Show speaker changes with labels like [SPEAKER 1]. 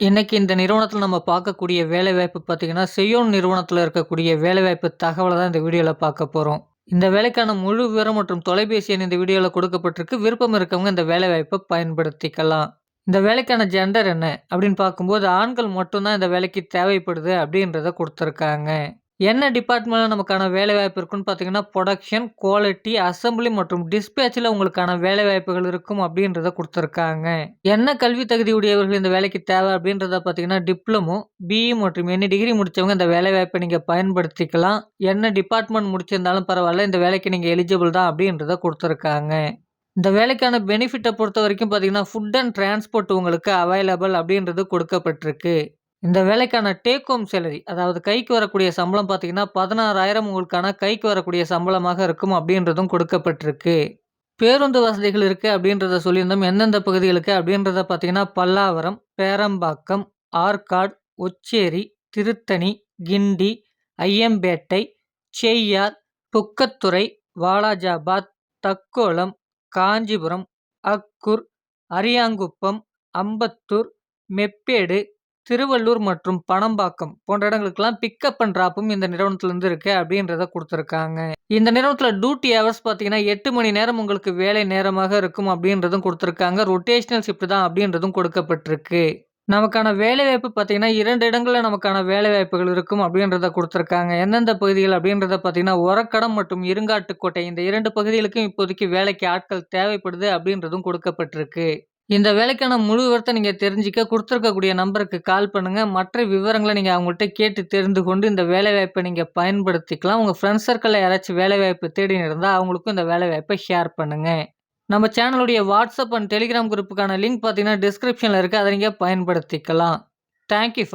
[SPEAKER 1] இன்றைக்கி இந்த நிறுவனத்தில் நம்ம பார்க்கக்கூடிய வேலைவாய்ப்பு பார்த்தீங்கன்னா, செய்யோன் நிறுவனத்தில் இருக்கக்கூடிய வேலைவாய்ப்பு தகவலை தான் இந்த வீடியோவில் பார்க்க போகிறோம் இந்த வேலைக்கான முழு விவரம் மற்றும் தொலைபேசி எண் இந்த வீடியோவில் கொடுக்கப்பட்டிருக்கு. விருப்பம் இருக்கவங்க இந்த வேலைவாய்ப்பை பயன்படுத்திக்கலாம். இந்த வேலைக்கான ஜெண்டர் என்ன? அப்படின்னு பார்க்கும்போது, ஆண்கள் மட்டும்தான் இந்த வேலைக்கு தேவைப்படுது அப்படின்றத கொடுத்துருக்காங்க என்ன டிபார்ட்மெண்ட்டில் நமக்கான வேலைவாய்ப்பு இருக்குன்னு பார்த்தீங்கன்னா, புரொடக்ஷன், குவாலிட்டி, அசெம்பிளி மற்றும் டிஸ்பேச்சில் உங்களுக்கான வேலைவாய்ப்புகள் இருக்கும் அப்படின்றத கொடுத்துருக்காங்க என்ன கல்வி தகுதி உடையவர்கள் இந்த வேலைக்கு தேவை அப்படின்றத பார்த்தீங்கன்னா, டிப்ளமோ, பிஇ மற்றும் என்ன டிகிரி முடித்தவங்க இந்த வேலைவாய்ப்பை நீங்கள் பயன்படுத்திக்கலாம். என்ன டிபார்ட்மெண்ட் முடிச்சிருந்தாலும் பரவாயில்ல இந்த வேலைக்கு நீங்கள் எலிஜிபிள் தான் அப்படின்றத கொடுத்துருக்காங்க இந்த வேலைக்கான பெனிஃபிட்டை பொறுத்த வரைக்கும் பார்த்தீங்கன்னா, ஃபுட் அண்ட் டிரான்ஸ்போர்ட் உங்களுக்கு அவைலபிள் அப்படின்றது கொடுக்கப்பட்டிருக்கு. இந்த வேலைக்கான டேக் ஹோம் சேலரி அதாவது கைக்கு வரக்கூடிய சம்பளம் பார்த்தீங்கன்னா, 16,000 உங்களுக்கான கைக்கு வரக்கூடிய சம்பளமாக இருக்கும் அப்படின்றதும் கொடுக்கப்பட்டிருக்கு. பேருந்து வசதிகள் இருக்குது அப்படின்றத சொல்லியிருந்தோம். எந்தெந்த பகுதிகளுக்கு அப்படின்றத பார்த்தீங்கன்னா, பல்லாவரம், பேரம்பாக்கம், ஆற்காடு, ஒச்சேரி, திருத்தணி, கிண்டி, ஐயம்பேட்டை, செய்யார், புக்கத்துறை, வாலாஜாபாத், தக்கோலம், காஞ்சிபுரம், அக்கூர், அரியாங்குப்பம், அம்பத்தூர், மெப்பேடு, திருவள்ளூர் மற்றும் பணம்பாக்கம் போன்ற இடங்களுக்கெல்லாம் பிக்கப் அண்ட் ட்ராப்பும் இந்த நிறுவனத்திலிருந்து இருக்கு அப்படின்றத கொடுத்துருக்காங்க இந்த நிறுவனத்தில் டியூட்டி ஹவர்ஸ் பார்த்தீங்கன்னா, எட்டு மணி நேரம் உங்களுக்கு வேலை நேரமாக இருக்கும் அப்படின்றதும் கொடுத்துருக்காங்க ரொட்டேஷனல் ஷிஃப்ட் தான் அப்படின்றதும் கொடுக்கப்பட்டிருக்கு. நமக்கான வேலைவாய்ப்பு பார்த்தீங்கன்னா, இரண்டு இடங்களில் நமக்கான வேலைவாய்ப்புகள் இருக்கும் அப்படின்றத கொடுத்துருக்காங்க எந்தெந்த பகுதிகள் அப்படின்றத பார்த்தீங்கன்னா, ஒரக்கடம் மற்றும் இருங்காட்டுக்கோட்டை இந்த இரண்டு பகுதிகளுக்கும் இப்போதைக்கு வேலைக்கு ஆட்கள் தேவைப்படுது அப்படின்றதும் கொடுக்கப்பட்டிருக்கு. இந்த வேலைக்கான முழு விவரத்தை நீங்கள் தெரிஞ்சுக்க கொடுத்துருக்கக்கூடிய நம்பருக்கு கால் பண்ணுங்கள் மற்ற விவரங்களை நீங்கள் அவங்கள்ட்ட கேட்டு தெரிந்து கொண்டு இந்த வேலைவாய்ப்பை நீங்கள் பயன்படுத்திக்கலாம். உங்கள் ஃப்ரெண்ட்ஸ் சர்க்கிளில் யாராச்சும் வேலைவாய்ப்பு தேடின்னு இருந்தால் அவங்களுக்கும் இந்த வேலைவாய்ப்பை ஷேர் பண்ணுங்கள் நம்ம சேனலுடைய வாட்ஸ்அப் அண்ட் டெலிகிராம் குரூப்புக்கான லிங்க் பார்த்தீங்கன்னா, டிஸ்கிரிப்ஷனில் இருக்குது அதை நீங்கள் பயன்படுத்திக்கலாம். Thank you